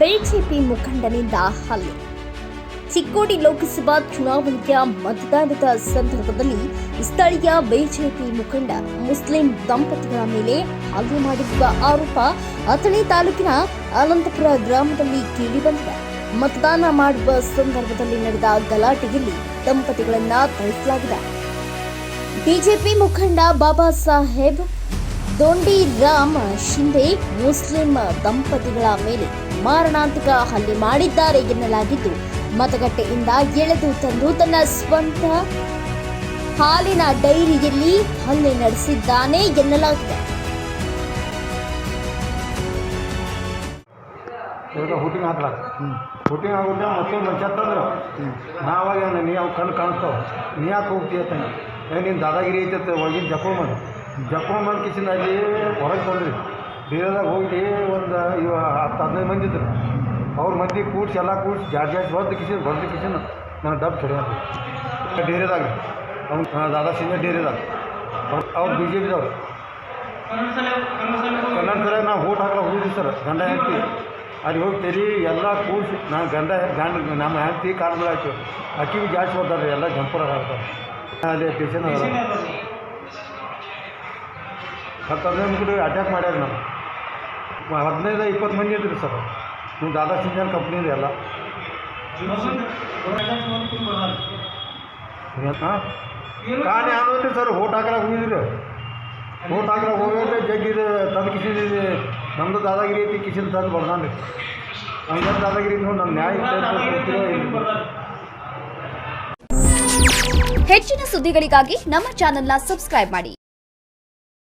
BJP ಮುಖಂಡನಿಂದ ಹಲ್ಲೆ. ಚಿಕ್ಕೋಡಿ ಲೋಕಸಭಾ ಚುನಾವಣೆಯ ಮತದಾನದ ಸಂದರ್ಭದಲ್ಲಿ ಸ್ಥಳೀಯ ಬಿಜೆಪಿ ಮುಖಂಡ ಮುಸ್ಲಿಂ ದಂಪತಿಗಳ ಮೇಲೆ ಹಲ್ಲೆ ಮಾಡಿರುವ ಆರೋಪ ಅಥಣಿ ತಾಲೂಕಿನ ಅನಂತಪುರ ಗ್ರಾಮದಲ್ಲಿ ಕೇಳಿಬಂದಿದೆ. ಮತದಾನ ಮಾಡುವ ಸಂದರ್ಭದಲ್ಲಿ ನಡೆದ ಗಲಾಟೆಯಲ್ಲಿ ದಂಪತಿಗಳನ್ನ ಥಳಿಸಲಾಗಿದೆ ಬಿಜೆಪಿ ಮುಖಂಡ ಬಾಬಾ ಸಾಹೇಬ್ ದೊಂಡಿ ರಾಮ್ ಶಿಂದೆ ಮುಸ್ಲಿಂ ದಂಪತಿಗಳ ಮೇಲೆ ಮಾರಣಾಂತಿಕ ಹಲ್ಲೆ ಮಾಡಿದ್ದಾರೆ ಎನ್ನಲಾಗಿದ್ದು, ಮತಗಟ್ಟೆಯಿಂದ ಎಳೆದು ತಂದು ತನ್ನ ಸ್ವಂತ ಹಾಲಿನ ಡೈರಿಯಲ್ಲಿ ಹಲ್ಲೆ ನಡೆಸಿದ್ದಾನೆ ಎನ್ನಲಾಗಿದೆ. ಹಾಕ್ಲಾಕ ಹುಟ್ಟಿಂಗ್ ಆಗುತ್ತೆ ಮತ್ತೊಂದು ಮನುಷ್ಯ ತಂದ್ರು ನಾ ಯಾವ ಕಣ್ಣು ಕಾಣಿಸ್ತಾವ. ನೀ ಯಾಕೆ ಹೋಗ್ತೀಯ ತಾನೆ ಏ, ನೀನು ದಾದಾಗಿರಿ ಐತೆ ಒಳಗಿನ ಜಕ್ಕೊಂಬಂದು ಜಕ್ಕೊಂಬಂದು ಕಿಶನ್ ಅಲ್ಲಿ ಹೊರಗೆ ಬಂದ್ರಿ ಬೇರೆದಾಗ ಹೋಗಿ ಒಂದು ಇವ ಹತ್ತು ಹದಿನೈದು ಮಂದಿ ಇದ್ರು. ಅವ್ರ ಮಂದಿ ಕೂಡ್ಸಿ ಎಲ್ಲ ಕೂಡ್ಸಿ ಜಾಡ್ ಜಾಡ್ ಹೊದ್ದು ಕಿಚನ್ ಹೊಡೆದು ಕಿಶನ್ ನಾನು ಡಬ್ ಅಂತ ಡೇರೆದಾಗ. ಅವ್ನು ದಾದಾ ಸಿಂಗ ಡೇರಿದಾಗ. ಅವ್ರು ಬಿ ಜೆ ಪಿದವ್ರು ಕನ್ನಡ ಸರ ನಾವು ಓಟ್ ಹಾಕಲ್ಲ ಹೋಗಿದ್ವಿ ಸರ್, ಗಂಡ ಹೆಂಡತಿ. ಅಲ್ಲಿ ಹೋಗಿ ತೆರಿ ಎಲ್ಲ ಕೂಡಿಸಿ ನಾನು ಗಂಡ ಗಂಡ, ನಮ್ಮ ಹೆಂಡತಿ ಕಾಲು ಮೇಲೆ ಅಕ್ಕಿ ಜಾಸ್ತಿ ಓದ್ತಾರೆ ಎಲ್ಲ ಜಂಪರ್ ಹಾಕ್ತಾರೆ. ಅಲ್ಲಿ ಪೇಷನ್ ಅದ ಹತ್ತು ಹದಿನೈದು ಮುಗಿದು ಅಟ್ಯಾಕ್ ಮಾಡ್ಯಾರ ನಾವು ಹದಿನೈದು, ಇಪ್ಪತ್ತು ಮಂದಿ ಇದ್ರಿ ಸರ್. ನೀವು ದಾದಾ ಸಿಂಜನ್ ಕಂಪ್ನಿ ಇದೆ ಎಲ್ಲ. ಕಾಣಿ ಅನ್ನೋದ್ರಿ ಸರ್ ಓಟ್ ಹಾಕಲಾಕ ಹೋಗಿದ್ರಿ. ಓಟ್ ಹಾಕಲಾಕ ಹೋಗಿದ್ರೆ ಜಗ್ಗಿದ ತಂದು ಕಿಸಿದ ನಮ್ಮದು ದಾದಾಗಿರಿ ಐತಿ ಕಿಸಿನ ತಂದು ಬರ್ದಾನ್ರಿ ಹಂಗೆ ದಾದಾಗಿರಿ ನೋಡಿ ನಮ್ಮ ನ್ಯಾಯ. ಹೆಚ್ಚಿನ ಸುದ್ದಿಗಳಿಗಾಗಿ ನಮ್ಮ ಚಾನೆಲ್ನ ಸಬ್ಸ್ಕ್ರೈಬ್ ಮಾಡಿ.